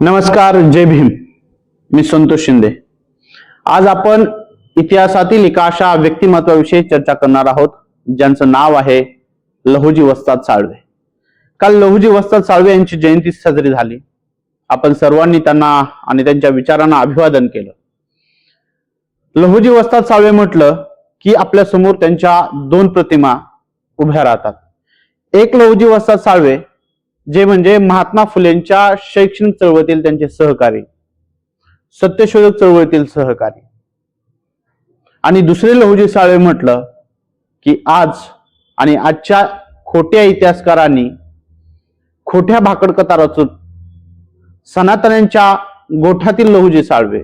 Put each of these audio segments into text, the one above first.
नमस्कार जय भीम. मी संतोष शिंदे. आज आपण इतिहासातील एका अशा व्यक्तिमत्वाविषयी चर्चा करणार आहोत ज्यांचं नाव आहे लहुजी वस्ताद साळवे. काल लहुजी वस्ताद साळवे यांची जयंती साजरी झाली. आपण सर्वांनी त्यांना आणि त्यांच्या विचारांना अभिवादन केलं. लहुजी वस्ताद साळवे म्हटलं की आपल्यासमोर त्यांच्या दोन प्रतिमा उभ्या राहतात. एक लहुजी वस्ताद साळवे जे म्हणजे महात्मा फुलेंच्या शैक्षणिक चळवळीतील त्यांचे सहकारी सत्यशोधक चळवळीतील सहकारी. आणि दुसरे लहुजी साळवे म्हटलं की आज आणि आजच्या खोट्या इतिहासकारांनी खोट्या भाकडकथा रचून सनातन्यांच्या गोठ्यातील लहुजी साळवे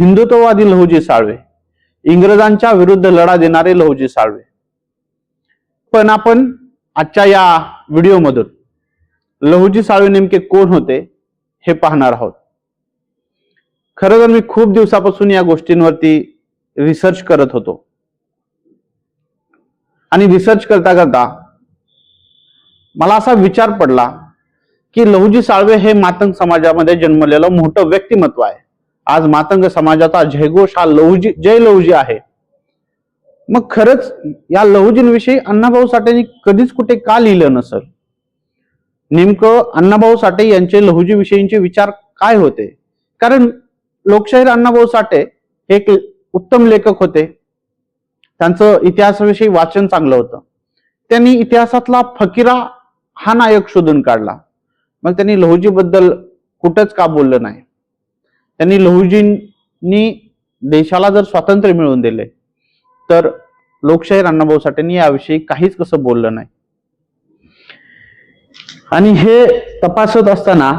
हिंदुत्ववादी लहुजी साळवे इंग्रजांच्या विरुद्ध लढा देणारे लहुजी साळवे. पण आपण आजच्या या व्हिडिओमधून लहुजी साळवे नेमके कोण होते हे पाहणार आहोत. खरं तर मी खूप दिवसापासून या गोष्टींवरती रिसर्च करत होतो. आणि रिसर्च करता करता मला असा विचार पडला की लहुजी साळवे हे मातंग समाजामध्ये जन्मलेलं मोठं व्यक्तिमत्व आहे. आज मातंग समाजाचा जयघोष हा लहुजी जय लहुजी आहे. मग खरंच या लहुजींविषयी अण्णाभाऊ साठेंनी कधीच कुठे का लिहिलं नसल? नेमकं अण्णाभाऊ साठे यांचे लहुजीविषयीचे विचार काय होते? कारण लोकशाहीर अण्णाभाऊ साठे हे एक उत्तम लेखक होते. त्यांचं इतिहासाविषयी वाचन चांगलं होतं. त्यांनी इतिहासातला फकीरा हा नायक शोधून काढला. मग त्यांनी लहुजीबद्दल कुठंच का बोललं नाही? त्यांनी लहुजींनी देशाला जर स्वातंत्र्य मिळवून दिले तर लोकशाहीर अण्णाभाऊ साठेंनी याविषयी काहीच कसं बोललं नाही? आणि हे तपासत असताना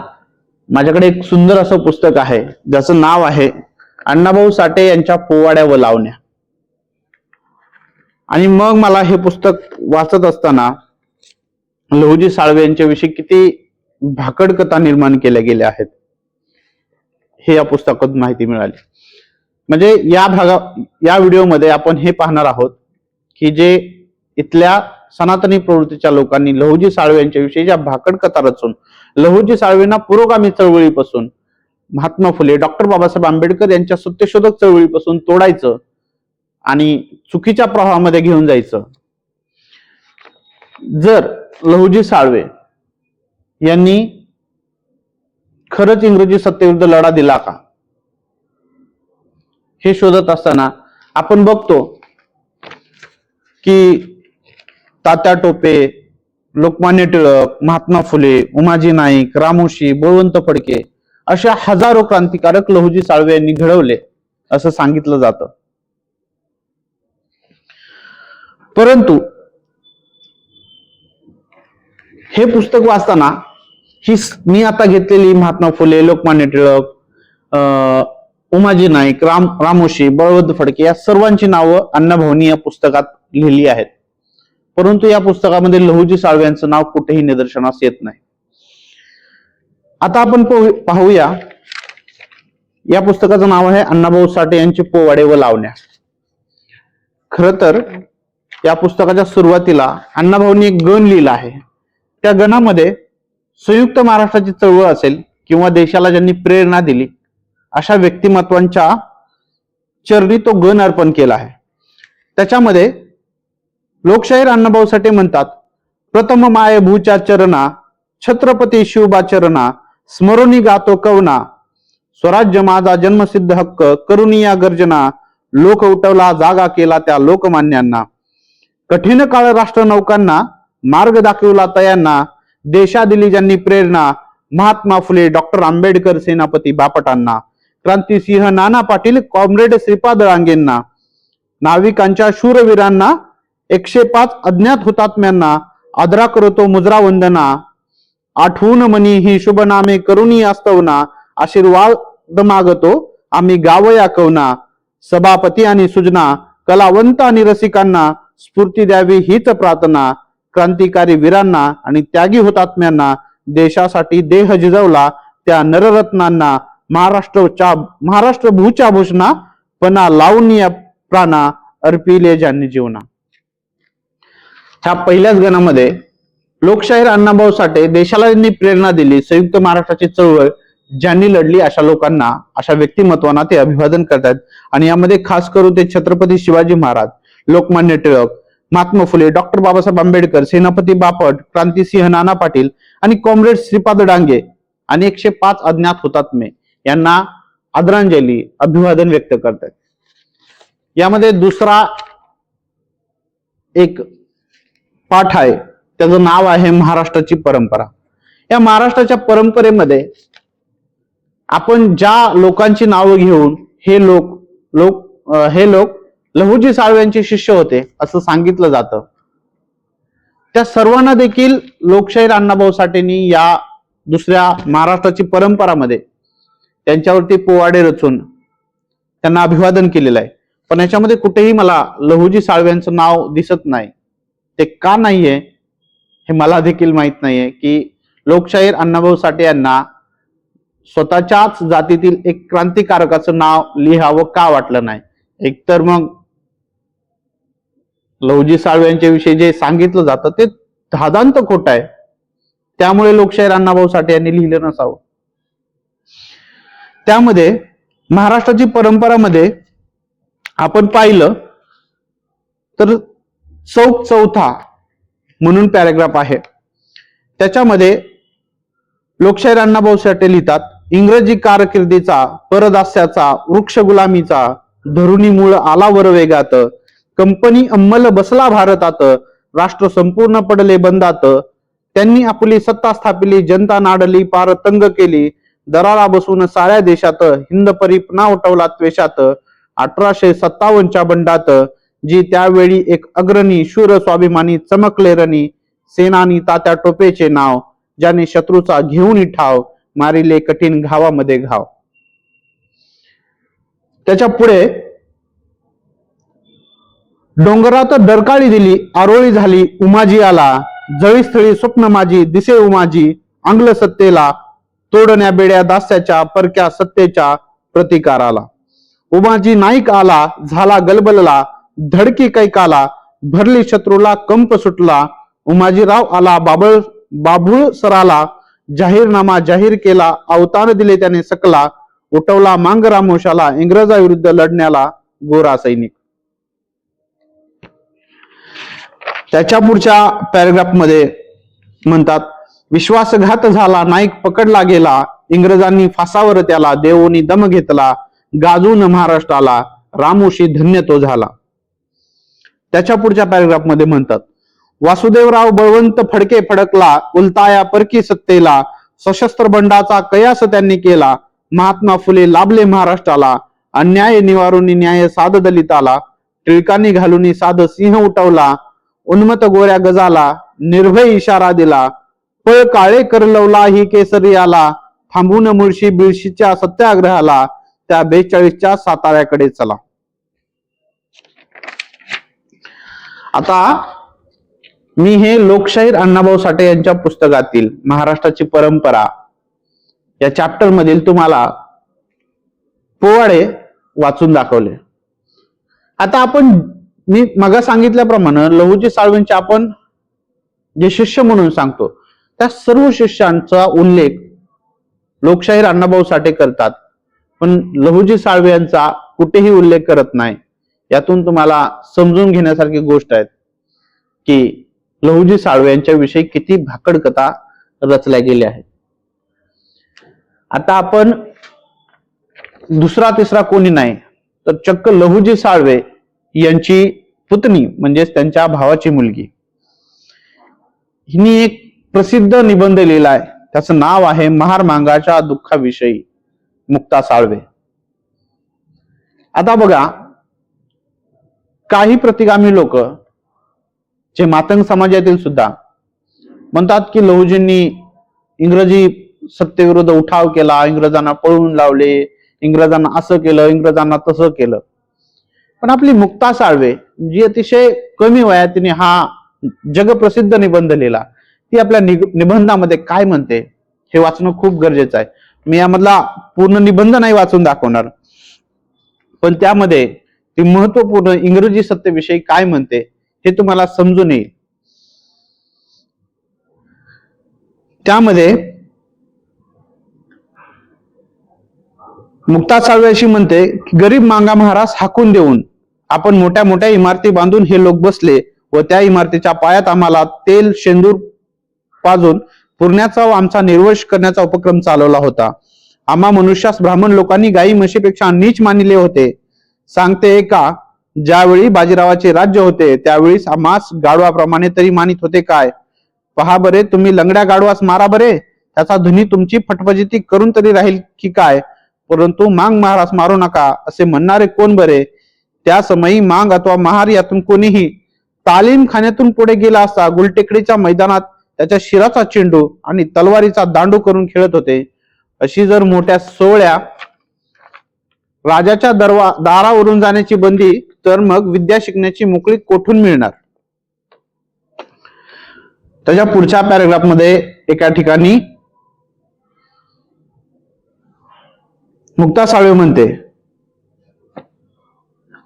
माझ्याकडे एक सुंदर असं पुस्तक आहे. ज्याचं नाव आहे अण्णाभाऊ साठे यांच्या पोवाड्या व लावण्या. आणि मग मला हे पुस्तक वाचत असताना लहुजी साळवे यांच्याविषयी किती भाकड कथा निर्माण केल्या गेल्या आहेत हे या पुस्तकात माहिती मिळाली. म्हणजे या भागा या व्हिडिओमध्ये आपण हे पाहणार आहोत की जे इथल्या सनातनी प्रवृत्तीच्या लोकांनी लहुजी साळवे यांच्याविषयी ज्या भाकड कथा रचून लहुजी साळवेंना पुरोगामी चळवळीपासून महात्मा फुले डॉक्टर बाबासाहेब आंबेडकर यांच्या सत्यशोधक चळवळीपासून तोडायचं आणि चुकीच्या प्रवाहामध्ये घेऊन जायचं. जर लहुजी साळवे यांनी खरंच इंग्रजी सत्तेविरुद्ध लढा दिला का? हे शोधत असताना आपण बघतो की तात्या टोपे लोकमान्य टिळक महात्मा फुले उमाजी नाईक रामोशी बळवंत फडके अशा हजारो क्रांतिकारक लहुजी साळवे यांनी घडवले असं सांगितलं जात. परंतु हे पुस्तक वाचताना ही मी आता घेतलेली महात्मा फुले लोकमान्य टिळक अं, उमाजी नाईक राम रामोशी बळवंत फडके या सर्वांची नावं अण्णाभाऊनी या पुस्तकात लिहिली आहेत. परंतु या पुस्तकामध्ये लहुजी साळवे यांचं नाव कुठेही निदर्शनास येत नाही. आता आपण पाहू- पाहूया. या पुस्तकाचं नाव आहे अण्णाभाऊ साठे यांचे पोवाडे व लावण्या. खर तर या पुस्तकाच्या सुरुवातीला अण्णाभाऊंनी एक गण लिहिला आहे. त्या गणामध्ये संयुक्त महाराष्ट्राची चळवळ असेल किंवा देशाला ज्यांनी प्रेरणा दिली अशा व्यक्तिमत्वांच्या चरणी तो गण अर्पण केला आहे. त्याच्यामध्ये लोकशाहीर अण्णाभाऊ साठे म्हणतात प्रथम माय भूच्या चरणा छत्रपती शिवबा चरणा स्मरणी गातो कवना स्वराज्य माझा जन्मसिद्ध हक्क करुणी या गर्जना लोक उठवला जागा केला त्या लोकमान्यांना. कठीण काळ राष्ट्र नौकांना मार्ग दाखवला तयांना देशा दिली ज्यांनी प्रेरणा महात्मा फुले डॉक्टर आंबेडकर सेनापती बापटांना क्रांतिसिंह नाना पाटील कॉम्रेड श्रीपाद रांगेंना नाविकांच्या शूरवीरांना एकशे पाच अज्ञात हुतात्म्यांना आदरा करतो मुजरा वंदना. आठवून मनी ही शुभ नामे करुणी आस्तवना. आशीर्वाद मागतो आम्ही गावया कवना सभापती आणि सुजना कलावंत आणि रसिकांना स्फूर्ती द्यावी हीच प्रार्थना. क्रांतिकारी वीरांना आणि त्यागी हुतात्म्यांना देशासाठी देह जिजवला त्या नररत्नांना महाराष्ट्रच्या महाराष्ट्र भूच्या भूषणा पणा लावून या प्राणा अर्पिले ज्यांनी जीवना. ह्या पहिल्याच गणामध्ये लोकशाहीर अण्णाभाऊ साठे देशाला त्यांनी प्रेरणा दिली संयुक्त महाराष्ट्राची चळवळ ज्यांनी लढली अशा लोकांना अशा व्यक्तिमत्वांना ते अभिवादन करतात. आणि यामध्ये खास करून ते छत्रपती शिवाजी महाराज लोकमान्य टिळक महात्मा फुले डॉक्टर बाबासाहेब आंबेडकर सेनापती बापट क्रांतीसिंह नाना पाटील आणि कॉम्रेड श्रीपाद डांगे आणि एकशे पाच अज्ञात हुतात्मे यांना आदरांजली अभिवादन व्यक्त करतात. यामध्ये दुसरा एक पाठ आहे. त्याचं नाव आहे महाराष्ट्राची परंपरा. या महाराष्ट्राच्या परंपरेमध्ये आपण ज्या लोकांची नावं घेऊन हे लोक लोक हे लोक लहुजी साळव्यांचे शिष्य होते असं सांगितलं जातं. त्या सर्वांना देखील लोकशाहीर अण्णाभाऊ साठेंनी या दुसऱ्या महाराष्ट्राची परंपरामध्ये त्यांच्यावरती पोवाडे रचून त्यांना अभिवादन केलेलं आहे. पण याच्यामध्ये कुठेही मला लहुजी साळव्यांचं नाव दिसत नाही. ते का नाहीये हे मला देखील माहीत नाहीये की लोकशाहीर अण्णाभाऊ साठे यांना स्वतःच्याच जातीतील एक क्रांतिकारकाचं नाव लिहावं का वाटलं नाही? एकतर मग लवजी साळवे यांच्या विषयी जे सांगितलं जातं ते धादांत खोट आहे. त्यामुळे लोकशाहीर अण्णाभाऊ साठे यांनी लिहिलं नसावं. त्यामध्ये महाराष्ट्राची परंपरामध्ये आपण पाहिलं तर चौक चौथा म्हणून पॅराग्राफ आहे. त्याच्यामध्ये लोकशाहीर अण्णाभाऊ साठे लिहितात इंग्रजी कारकिर्दीचा परदास्याचा वृक्ष गुलामीचा धरुणी मूळ आला वर वेगात कंपनी अंमल बसला भारतात राष्ट्र संपूर्ण पडले बंदात त्यांनी आपली सत्ता स्थापिली जनता नाडली पार तंग केली दरारा बसून साऱ्या देशात हिंद परिपना उठवला त्वेषात अठराशे सत्तावन्नच्या बंडात जी त्यावेळी एक अग्रणी शूर स्वाभिमानी चमकले रणी सेनानी तात्या टोपेचे नाव ज्याने शत्रूचा घेऊन ठाव मारिले कठीण घावामध्ये घाव. त्याच्या पुढे डोंगरात डरकाळी दिली आरोळी झाली उमाजी आला जळीस्थळी स्वप्न माझी दिसे उमाजी आंग्ल सत्तेला तोडण्या बेड्या दास्याच्या परक्या सत्तेच्या प्रतिकाराला. उमाजी नाईक आला झाला गलबलला धडकी कैकाला भरली शत्रूला कंप सुटला. उमाजीराव आला बाबळ बाभूळ सराला जाहीरनामा जाहीर केला अवतार दिले त्याने सकला उठवला मांग रामोशाला इंग्रजाविरुद्ध लढण्याला गोरा सैनिक. त्याच्या पुढच्या पॅराग्राफमध्ये म्हणतात विश्वासघात झाला नाईक पकडला गेला इंग्रजांनी फासावर त्याला देवोनी दम घेतला गाजून महाराष्ट्राला रामोशी धन्य तो झाला. त्याच्या पुढच्या पॅराग्राफमध्ये म्हणतात वासुदेवराव बळवंत फडके फडकला उलताया परकी सत्तेला सशस्त्र बंडाचा कयास त्यांनी केला महात्मा फुले लाभले महाराष्ट्राला अन्याय निवारून न्याय साध दलिताला टिळकांनी घालून साध सिंह उठवला उन्मत गोऱ्या गजाला निर्भय इशारा दिला पळ काळे करलवला ही केसरी आला थांबून मुळशी बिळशीच्या सत्याग्रहाला त्या बेचाळीसच्या साताऱ्याकडे चला. आता मी हे लोकशाहीर अण्णाभाऊ साठे यांच्या पुस्तकातील महाराष्ट्राची परंपरा या चॅप्टर मधील तुम्हाला पोवाडे वाचून दाखवले. आता आपण मी मगा सांगितल्याप्रमाणे लहुजी साळवेंचे आपण जे शिष्य म्हणून सांगतो त्या सर्व शिष्यांचा उल्लेख लोकशाहीर अण्णाभाऊ साठे करतात. पण लहुजी साळवे यांचा कुठेही उल्लेख करत नाही. यातून तुम्हाला समजून घेण्यासारखी गोष्ट आहे की लहुजी साळवे यांच्याविषयी किती भाकड कथा रचल्या गेल्या आहेत. आता आपण दुसरा तिसरा कोणी नाही तर चक्क लहुजी साळवे यांची पुतणी म्हणजेच त्यांच्या भावाची मुलगी. हिने एक प्रसिद्ध निबंध लिहिला आहे. त्याचं नाव आहे महार मांगाच्या दुःखाविषयी मुक्ता साळवे. आता बघा काही प्रतिगामी लोक जे मातंग समाजातील सुद्धा म्हणतात की लहुजींनी इंग्रजी सत्तेविरुद्ध उठाव केला इंग्रजांना पळून लावले इंग्रजांना असं केलं इंग्रजांना तसं केलं. पण आपली मुक्ता साळवे जी अतिशय कमी वयात तिने हा जगप्रसिद्ध निबंध लिहिला ती आपल्या निग- निबंधामध्ये काय म्हणते हे वाचणं खूप गरजेचं आहे. मी यामधला पूर्ण निबंध नाही वाचून दाखवणार. पण त्यामध्ये ती महत्त्वपूर्ण इंग्रजी सत्तेविषयी काय म्हणते हे तुम्हाला समजून येईल. त्यामध्ये मुक्ता साळवे अशी म्हणते गरीब मांगा महाराज हाकून देऊन आपण मोठ्या मोठ्या इमारती बांधून हे लोक बसले व त्या इमारतीच्या पायात आम्हाला तेल शेंदूर पाजून पुरण्याचा व आमचा निर्वश करण्याचा उपक्रम चालवला होता. आम्हा मनुष्यास ब्राह्मण लोकांनी गायी म्हशीपेक्षा नीच मानिले होते. सांगते का? ज्यावेळी बाजीरावाचे राज्य होते त्यावेळी मास गाढवाप्रमाणे तरी मानित होते काय? पहा बरे तुम्ही लंगड्या गाढवास मारा बरे. त्याचा ध्वनी तुमची फटफजिती करून तरी राहील की काय? परंतु मांग महाराज मारू नका असे म्हणणारे कोण बरे? त्या समयी मांग अथवा महार यातून कोणीही तालीम खाण्यातून पुढे गेला असता गुलटेकडीच्या मैदानात त्याच्या शिराचा चेंडू आणि तलवारीचा दांडू करून खेळत होते. अशी जर मोठ्या सोहळ्या राजाच्या दरवा दारावरून जाण्याची बंदी तर मग विद्या शिकण्याची मोकळी कोठून मिळणार? त्याच्या पुढच्या पॅराग्राफमध्ये एका ठिकाणी मुक्ता साळवे म्हणते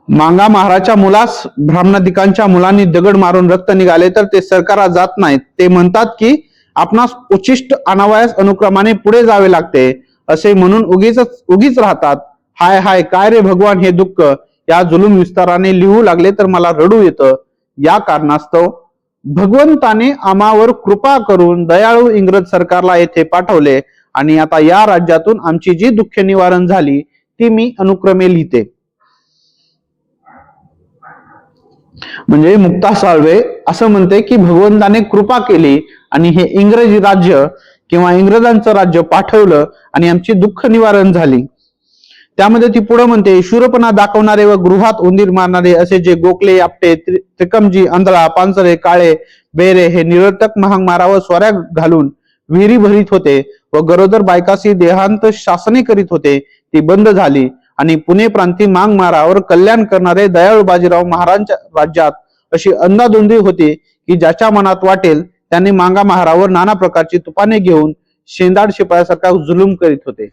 मांगा महाराजच्या मुलास ब्राह्मणाधिकांच्या मुलांनी दगड मारून रक्त निघाले तर ते सरकारात जात नाहीत. ते म्हणतात की आपणास उचिष्ट अनावयास अनुक्रमाने पुढे जावे लागते असे म्हणून उगीच उगीच राहतात. हाय हाय काय रे भगवान हे दुःख? या जुलूम विस्ताराने लिहू लागले तर मला रडू येतं. या कारणास्तव भगवंताने आम्हावर कृपा करून दयाळू इंग्रज सरकारला येथे पाठवले आणि आता या राज्यातून आमची जी दुःख निवारण झाली ती मी अनुक्रमे लिहिते. म्हणजे मुक्ता साळवे असं म्हणते की भगवंताने कृपा केली आणि हे इंग्रजी राज्य किंवा इंग्रजांचं राज्य पाठवलं आणि आमची दुःख निवारण झाली. त्यामध्ये ती पुढे म्हणते शूरपणा दाखवणारे व गृहात उंदीर मारणारे असे जे गोखले आपटे त्रिकमजी आंधळा पांचरे काळे बेरे हे निरर्थक महामारावर स्वऱ्या घालून विहिरी भरीत होते व गरोदर बायकाशी देहांत शासने करीत होते. ती बंद झाली आणि पुणे प्रांती मांग मारावर कल्याण करणारे दयाळू बाजीराव महाराजांच्या राज्यात अशी अंदाधुंदी होती की ज्याच्या मनात वाटेल त्यांनी मांगा महारावर नाना प्रकारची तुपाने घेऊन शेंदाड शिपायासारखा जुलूम करीत होते.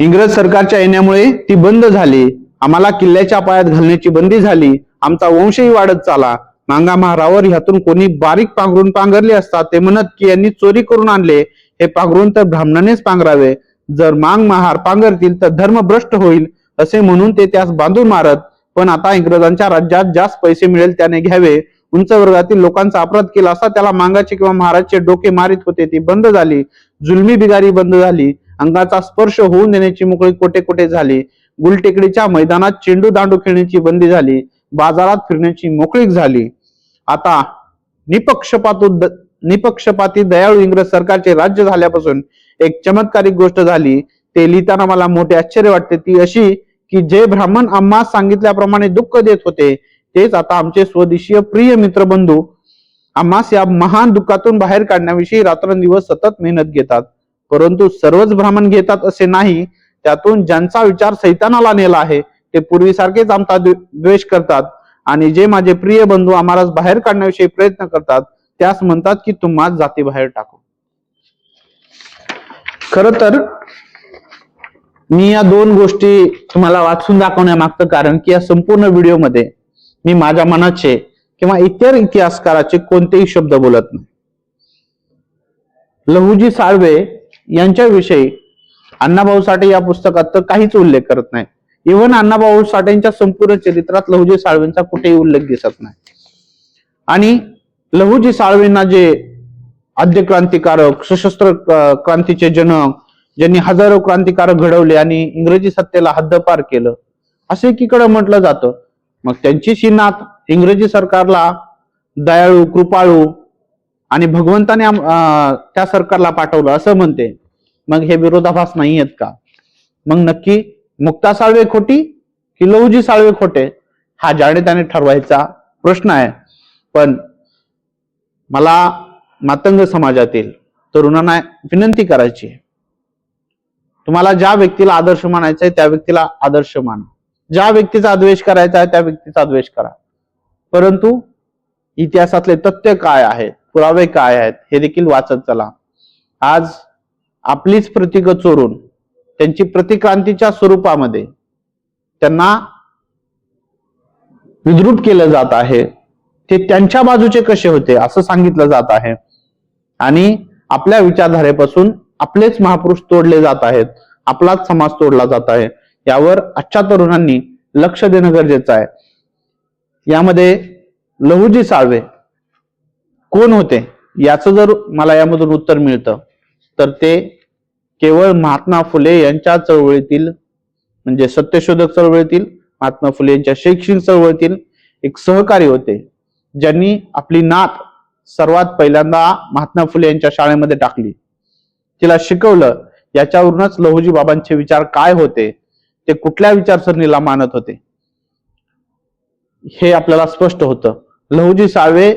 इंग्रज सरकारच्या येण्यामुळे ती बंद झाली. आम्हाला किल्ल्याच्या पायात घालण्याची बंदी झाली. आमचा वंशही वाढत चाला. मांगा महारावर ह्यातून कोणी बारीक पांघरून पांघरले असतात ते म्हणत की यांनी चोरी करून आणले. हे पांघरून तर ब्राह्मणानेच पांघरावे. जर मांग महार पांघरतील तर धर्म भ्रष्ट होईल असे म्हणून ते त्यास बांधून मारत. पण आता इंग्रजांच्या राज्यात जास्त पैसे मिळेल त्याने घ्यावे. उंच वर्गातील लोकांचा अपराध केला असता त्याला मांगाचे किंवा महाराजचे डोके मारित होते ती बंद झाली. जुलमी बिगारी बंद झाली. अंगाचा स्पर्श होऊन देण्याची मोकळी कोठे कोठे झाली? गुलटेकडीच्या मैदानात चेंडू दांडू खेळण्याची बंदी झाली. बाजारात फिरण्याची मोकळीक झाली. आता निपक्षपात निपक्षपाती दयाळू इंग्रज सरकारचे राज्य झाल्यापासून एक चमत्कारिक गोष्ट झाली. ते लिहिताना मला मोठे आश्चर्य वाटते. ती अशी की जे ब्राह्मण आम्हा सांगितल्याप्रमाणे दुःख देत होते तेच आता आमचे स्वदेशीय प्रिय मित्र बंधू आम्हास या महान दुःखातून बाहेर काढण्याविषयी रात्रंदिवस सतत मेहनत घेतात. परंतु सर्वच ब्राह्मण घेतात असे नाही. त्यातून ज्यांचा विचार सैतानाला नेला आहे ते पूर्वीसारखेच आमचा द्वेष करतात. आणि जे माझे प्रिय बंधू आम्हाला बाहेर काढण्याविषयी प्रयत्न करतात त्यास म्हणतात की तुम्हा जाती बाहेर टाकू. खर तर मी या दोन गोष्टी तुम्हाला वाचून दाखवण्यामागचं कारण की या संपूर्ण व्हिडिओमध्ये मी माझ्या मनाचे किंवा इतर इतिहासकाराचे कोणतेही शब्द बोलत नाही. लहुजी साळवे यांच्याविषयी अण्णाभाऊ साठे या पुस्तकात तर काहीच उल्लेख करत नाही. इव्हन अण्णाभाऊ साठेंच्या संपूर्ण चरित्रात लहुजी साळवेंचा कुठेही उल्लेख दिसत नाही. आणि लहुजी साळवेंना जे आद्य क्रांतिकारक सशस्त्र क्रांतीचे जनक ज्यांनी हजारो क्रांतिकारक घडवले आणि इंग्रजी सत्तेला हद्दपार केलं असे एकीकडे म्हटलं जातं. मग त्यांची शिनात इंग्रजी सरकारला दयाळू कृपाळू आणि भगवंताने त्या सरकारला पाठवलं असं म्हणते. मग हे विरोधाभास नाही आहेत का? मग नक्की मुक्ता साळवे खोटी की लहुजी साळवे खोटे? हा ज्याने त्याने ठरवायचा प्रश्न आहे. पण मला मातंग समाजातील तरुणांना विनंती करायची आहे. तुम्हाला ज्या व्यक्तीला आदर्श मानायचा आहे त्या व्यक्तीला आदर्श माना. ज्या व्यक्तीचा द्वेष करायचा आहे त्या व्यक्तीचा द्वेष करा. परंतु इतिहासातले तथ्य काय आहेत? पुरावे काय आहेत हे देखील वाचत चला. आज आपलीच प्रतीक चोरून त्यांची प्रतिक्रांतीच्या स्वरूपामध्ये त्यांना विद्रुप केलं जात आहे ते त्यांच्या बाजूचे कसे होते असं सांगितलं जात आहे. आणि आपल्या विचारधारेपासून आपलेच महापुरुष तोडले जात आहेत आपलाच समाज तोडला जात आहे. यावर आजच्या तरुणांनी लक्ष देणं गरजेचं आहे. यामध्ये लहुजी साळवे कोण होते? याचं जर मला यामधून उत्तर मिळतं तर ते केवळ महात्मा फुले यांच्या चळवळीतील म्हणजे सत्यशोधक चळवळीतील महात्मा फुले यांच्या शैक्षणिक चळवळीतील एक सहकारी होते ज्यांनी आपली नात सर्वात पहिल्यांदा महात्मा फुले यांच्या शाळेमध्ये टाकली. तिला शिकवलं याच्यावरूनच लहुजी बाबांचे विचार काय होते ते कुठल्या विचारसरणीला मानत होते? हे आपल्याला स्पष्ट होतं. लहुजी साळवे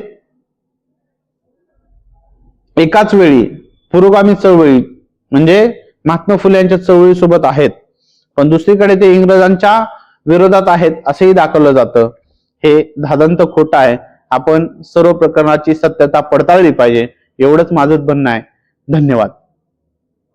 एकाच वेळी पुरोगामी चळवळी म्हणजे महात्मा फुले यांच्या चळवळीसोबत आहेत. पण दुसरीकडे ते इंग्रजांच्या विरोधात आहेत असंही दाखवलं जातं. हे धादंत खोटं आहे. आपण सर्व प्रकरणाची सत्यता पडताळली पाहिजे. एवढंच माझं म्हणणं आहे. धन्यवाद.